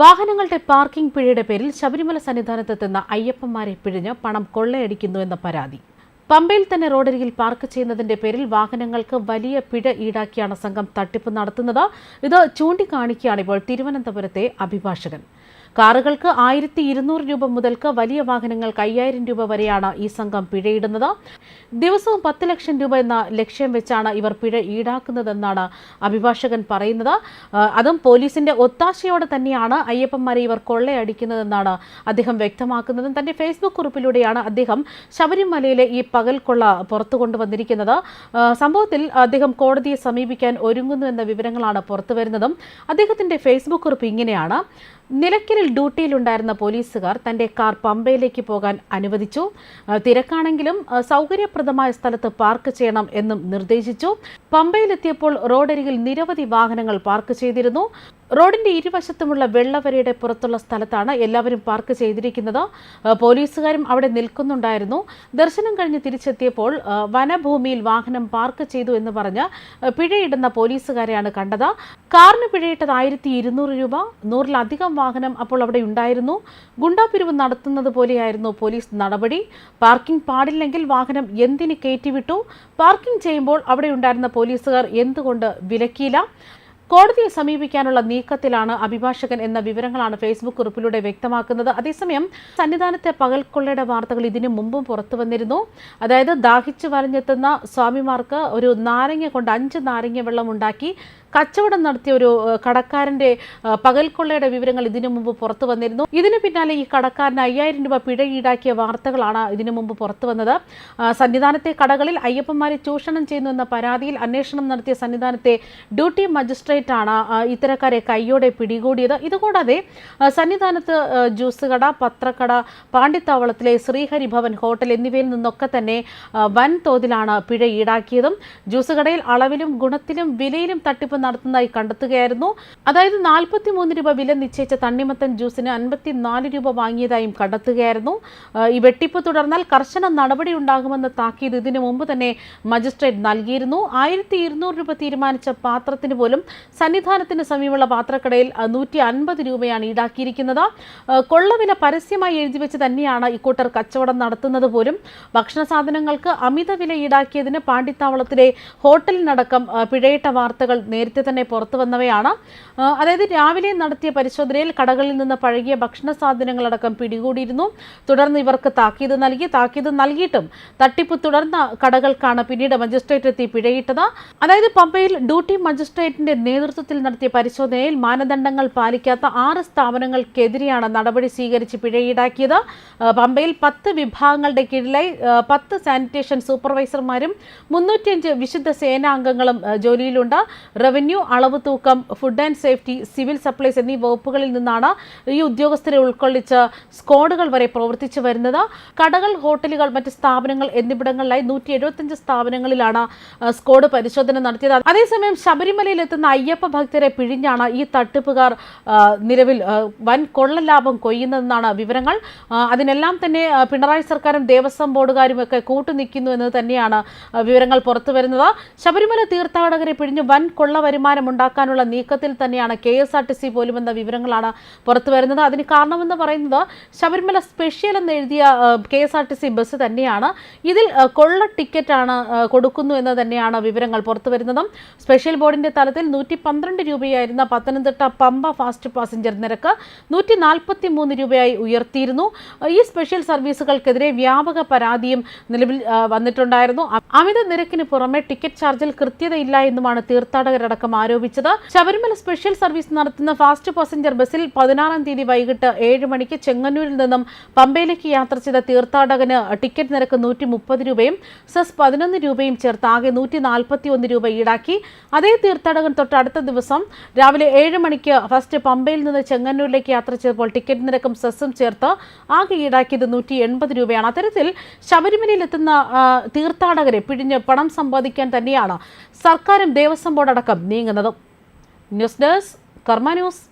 വാഹനങ്ങളുടെ പാർക്കിംഗ് പിഴയുടെ പേരിൽ ശബരിമല സന്നിധാനത്തെത്തുന്ന അയ്യപ്പന്മാരെ പിഴിഞ്ഞ് പണം കൊള്ളയടിക്കുന്നു എന്ന പരാതി. പമ്പയിൽ തന്നെ റോഡരികിൽ പാർക്ക് ചെയ്യുന്നതിന്റെ പേരിൽ വാഹനങ്ങൾക്ക് വലിയ പിഴ ഈടാക്കിയാണ് സംഘം തട്ടിപ്പ് നടത്തുന്നത്. ഇത് ചൂണ്ടിക്കാണിക്കുകയാണ് ഇപ്പോൾ തിരുവനന്തപുരത്തെ അഭിഭാഷകൻ. കാറുകൾക്ക് ആയിരത്തി ഇരുന്നൂറ് രൂപ മുതൽക്ക് വലിയ വാഹനങ്ങൾക്ക് അയ്യായിരം രൂപ വരെയാണ് ഈ സംഘം പിഴയിടുന്നത്. ദിവസവും പത്ത് ലക്ഷം രൂപ എന്ന ലക്ഷ്യം വെച്ചാണ് ഇവർ പിഴ ഈടാക്കുന്നതെന്നാണ് അഭിഭാഷകൻ പറയുന്നത്. അതും പോലീസിന്റെ ഒത്താശയോടെ തന്നെയാണ് അയ്യപ്പന്മാരെ ഇവർ കൊള്ളയടിക്കുന്നതെന്നാണ് അദ്ദേഹം വ്യക്തമാക്കുന്നത്. തന്റെ ഫേസ്ബുക്ക് കുറിപ്പിലൂടെയാണ് അദ്ദേഹം ശബരിമലയിലെ ഈ പകൽ കൊള്ള പുറത്തു കൊണ്ടുവന്നിരിക്കുന്നത്. സംഭവത്തിൽ അദ്ദേഹം കോടതിയെ സമീപിക്കാൻ ഒരുങ്ങുന്നു എന്ന വിവരങ്ങളാണ് പുറത്തുവരുന്നതും അദ്ദേഹത്തിന്റെ ഫേസ്ബുക്ക് കുറിപ്പ് ഇങ്ങനെയാണ്. നിലയ്ക്കലിൽ ഡ്യൂട്ടിയിലുണ്ടായിരുന്ന പോലീസുകാർ തന്റെ കാർ പമ്പയിലേക്ക് പോകാൻ അനുവദിച്ചു. തിരക്കാണെങ്കിലും സൗകര്യപ്രദമായ സ്ഥലത്ത് പാർക്ക് ചെയ്യണം എന്നും നിർദ്ദേശിച്ചു. പമ്പയിലെത്തിയപ്പോൾ റോഡരികിൽ നിരവധി വാഹനങ്ങൾ പാർക്ക് ചെയ്തിരുന്നു. റോഡിന്റെ ഇരുവശത്തുമുള്ള വെള്ളവരയുടെ പുറത്തുള്ള സ്ഥലത്താണ് എല്ലാവരും പാർക്ക് ചെയ്തിരിക്കുന്നത്. പോലീസുകാരും അവിടെ നിൽക്കുന്നുണ്ടായിരുന്നു. ദർശനം കഴിഞ്ഞ് തിരിച്ചെത്തിയപ്പോൾ വനഭൂമിയിൽ വാഹനം പാർക്ക് ചെയ്തു എന്ന് പറഞ്ഞ് പിഴയിടുന്ന പോലീസുകാരെയാണ് കണ്ടത്. കാറിന് പിഴയിട്ടത് ആയിരത്തി ഇരുന്നൂറ് രൂപ. നൂറിലധികം വാഹനം അപ്പോൾ അവിടെ ഉണ്ടായിരുന്നു. ഗുണ്ടാപിരിവ് നടത്തുന്നത് പോലെയായിരുന്നു പോലീസ് നടപടി. പാർക്കിംഗ് പാടില്ലെങ്കിൽ വാഹനം എന്തിന് കയറ്റിവിട്ടു? പാർക്കിംഗ് ചെയ്യുമ്പോൾ അവിടെ ഉണ്ടായിരുന്ന പോലീസുകാർ എന്തുകൊണ്ട് വിലക്കിയില്ല? കോടതിയെ സമീപിക്കാനുള്ള നീക്കത്തിലാണ് അഭിഭാഷകൻ എന്ന വിവരങ്ങളാണ് ഫേസ്ബുക്ക് കുറിപ്പിലൂടെ വ്യക്തമാക്കുന്നത്. അതേസമയം സന്നിധാനത്തെ പകൽക്കൊള്ളയുടെ വാർത്തകൾ ഇതിനു മുമ്പും പുറത്തു വന്നിരുന്നു. അതായത് ദാഹിച്ചു വലഞ്ഞെത്തുന്ന സ്വാമിമാർക്ക് ഒരു നാരങ്ങ കൊണ്ട് അഞ്ച് നാരങ്ങ വെള്ളം ഉണ്ടാക്കി കച്ചവടം നടത്തിയ ഒരു കടക്കാരന്റെ പകൽക്കൊള്ളയുടെ വിവരങ്ങൾ ഇതിനു മുമ്പ് പുറത്തു വന്നിരുന്നു. ഇതിനു പിന്നാലെ ഈ കടക്കാരന് അയ്യായിരം രൂപ പിഴ ഈടാക്കിയ വാർത്തകളാണ് ഇതിനു മുമ്പ് പുറത്തു വന്നത്. സന്നിധാനത്തെ കടകളിൽ അയ്യപ്പന്മാരെ ചൂഷണം ചെയ്യുന്നു എന്ന പരാതിയിൽ അന്വേഷണം നടത്തിയ സന്നിധാനത്തെ ഡ്യൂട്ടി മജിസ്ട്രേറ്റ് ആ, ഇത്തരക്കാരെ കൈയോടെ പിടികൂടിയത്. ഇതുകൂടാതെ സന്നിധാനത്ത് ജ്യൂസ് കട പത്രക്കട പാണ്ഡിത്താവളത്തിലെ ശ്രീഹരിഭവൻ ഹോട്ടൽ എന്നിവയിൽ നിന്നൊക്കെ തന്നെ വൻ തോതിലാണ് പിഴ ഈടാക്കിയതും ജ്യൂസ് കടയിൽ അളവിലും ഗുണത്തിലും വിലയിലും തട്ടിപ്പ് നടത്തുന്നതായി കണ്ടെത്തുകയായിരുന്നു. അതായത് നാൽപ്പത്തി മൂന്ന് രൂപ വില നിശ്ചയിച്ച തണ്ണിമത്തൻ ജ്യൂസിന് അൻപത്തിനാല് രൂപ വാങ്ങിയതായും കണ്ടെത്തുകയായിരുന്നു. ഈ വെട്ടിപ്പ് തുടർന്നാൽ കർശന നടപടി ഉണ്ടാകുമെന്ന താക്കീത് ഇതിനു മുമ്പ് തന്നെ മജിസ്ട്രേറ്റ് നൽകിയിരുന്നു. ആയിരത്തി ഇരുന്നൂറ് രൂപ തീരുമാനിച്ച പാത്രത്തിന് പോലും സന്നിധാനത്തിന് സമീപമുള്ള പാത്രക്കടയിൽ നൂറ്റി അൻപത് രൂപയാണ് ഈടാക്കിയിരിക്കുന്നത്. കൊള്ളവില പരസ്യമായി എഴുതി വെച്ച് തന്നെയാണ് ഇക്കൂട്ടർ കച്ചവടം നടത്തുന്നത് പോലും. ഭക്ഷണ സാധനങ്ങൾക്ക് അമിത വില ഈടാക്കിയതിന് പാണ്ഡിത്താവളത്തിലെ ഹോട്ടലിനടക്കം പിഴയിട്ട വാർത്തകൾ നേരത്തെ തന്നെ പുറത്തു വന്നവയാണ്. അതായത് രാവിലെ നടത്തിയ പരിശോധനയിൽ കടകളിൽ നിന്ന് പഴകിയ ഭക്ഷണ സാധനങ്ങളടക്കം പിടികൂടിയിരുന്നു. തുടർന്ന് ഇവർക്ക് താക്കീത് നൽകി താക്കീത് നൽകിയിട്ടും തട്ടിപ്പ് തുടർന്ന കടകൾക്കാണ് പിന്നീട് മജിസ്ട്രേറ്റ് എത്തി പിഴയിട്ടത്. അതായത് പമ്പയിൽ ഡ്യൂട്ടി മജിസ്ട്രേറ്റിന്റെ നേതൃത്വത്തിൽ നടത്തിയ പരിശോധനയിൽ മാനദണ്ഡങ്ങൾ പാലിക്കാത്ത ആറ് സ്ഥാപനങ്ങൾക്കെതിരെയാണ് നടപടി സ്വീകരിച്ച് പിഴ ഈടാക്കിയത്. പമ്പയിൽ പത്ത് വിഭാഗങ്ങളുടെ കീഴിലായി പത്ത് സാനിറ്റേഷൻ സൂപ്പർവൈസർമാരും മുന്നൂറ്റിയഞ്ച് വിശുദ്ധ സേനാംഗങ്ങളും ജോലിയിലുണ്ട്. റവന്യൂ അളവ് തൂക്കം food and safety civil supplies എന്നീ വകുപ്പുകളിൽ നിന്നാണ് ഈ ഉദ്യോഗസ്ഥരെ ഉൾക്കൊള്ളിച്ച് സ്ക്വാഡുകൾ വരെ പ്രവർത്തിച്ചു വരുന്നത്. കടകൾ ഹോട്ടലുകൾ മറ്റ് സ്ഥാപനങ്ങൾ എന്നിവിടങ്ങളിലായി നൂറ്റി സ്ഥാപനങ്ങളിലാണ് സ്ക്വാഡ് പരിശോധന നടത്തിയത്. അതേസമയം ശബരിമലയിൽ എത്തുന്ന അയ്യപ്പ ഭക്തരെ പിഴിഞ്ഞാണ് ഈ തട്ടിപ്പുകാർ നിലവിൽ വൻ കൊള്ളലാഭം കൊയ്യുന്നതെന്നാണ് വിവരങ്ങൾ. അതിനെല്ലാം തന്നെ പിണറായി സർക്കാരും ദേവസ്വം ബോർഡുകാരും ഒക്കെ കൂട്ടുനിൽക്കുന്നു എന്ന് തന്നെയാണ് വിവരങ്ങൾ പുറത്തു വരുന്നത് ശബരിമല തീർത്ഥാടകരെ പിഴിഞ്ഞ് വൻ കൊള്ള വരുമാനം ഉണ്ടാക്കാനുള്ള നീക്കത്തിൽ തന്നെയാണ് K S R T C പോലും എന്ന വിവരങ്ങളാണ് പുറത്തു വരുന്നത് അതിന് കാരണമെന്ന് പറയുന്നത് ശബരിമല സ്പെഷ്യൽ എന്ന് എഴുതിയ K S R T C bus തന്നെയാണ്. ഇതിൽ കൊള്ള ടിക്കറ്റാണ് കൊടുക്കുന്നു എന്ന് തന്നെയാണ് വിവരങ്ങൾ പുറത്തു വരുന്നതും സ്പെഷ്യൽ ബോർഡിന്റെ തലത്തിൽ നൂറ്റി പന്ത്രണ്ട് രൂപയായിരുന്ന പത്തനംതിട്ട പമ്പ ഫാസ്റ്റ് പാസഞ്ചർ നിരക്ക് നൂറ്റി നാൽപ്പത്തി മൂന്ന് രൂപയായി ഉയർത്തിയിരുന്നു. ഈ സ്പെഷ്യൽ സർവീസുകൾക്കെതിരെ വ്യാപക പരാതിയും നിലവിൽ വന്നിട്ടുണ്ടായിരുന്നു. അമിത നിരക്കിന് പുറമെ ടിക്കറ്റ് ചാർജിൽ കൃത്യതയില്ല എന്നുമാണ് തീർത്ഥാടകരടക്കം ആരോപിച്ചത്. ശബരിമല സ്പെഷ്യൽ സർവീസ് നടത്തുന്ന ഫാസ്റ്റ് പാസഞ്ചർ ബസ്സിൽ പതിനാറാം തീയതി വൈകിട്ട് ഏഴ് മണിക്ക് ചെങ്ങന്നൂരിൽ നിന്നും പമ്പയിലേക്ക് യാത്ര ചെയ്ത തീർത്ഥാടകന് ടിക്കറ്റ് നിരക്ക് നൂറ്റി മുപ്പത് രൂപയും സെസ് പതിനൊന്ന് രൂപയും ചേർത്ത് ആകെ നൂറ്റി നാൽപ്പത്തി ഒന്ന് രൂപ ഈടാക്കി. അതേ തീർത്ഥാടകൻ തൊട്ട് അടുത്ത ദിവസം രാവിലെ ഏഴ് മണിക്ക് ഫസ്റ്റ് പമ്പയിൽ നിന്ന് ചെങ്ങന്നൂരിലേക്ക് യാത്ര ചെയ്തപ്പോൾ ടിക്കറ്റ് നിരക്കും സെസ്സും ചേർത്ത് ആകെ ഈടാക്കിയത് നൂറ്റി എൺപത് രൂപയാണ്. അത്തരത്തിൽ ശബരിമലയിൽ എത്തുന്ന തീർത്ഥാടകരെ പിഴിഞ്ഞ് പണം സമ്പാദിക്കാൻ തന്നെയാണ് സർക്കാരും ദേവസ്വം ബോർഡ് അടക്കം നീങ്ങുന്നത്. News desk Karma news.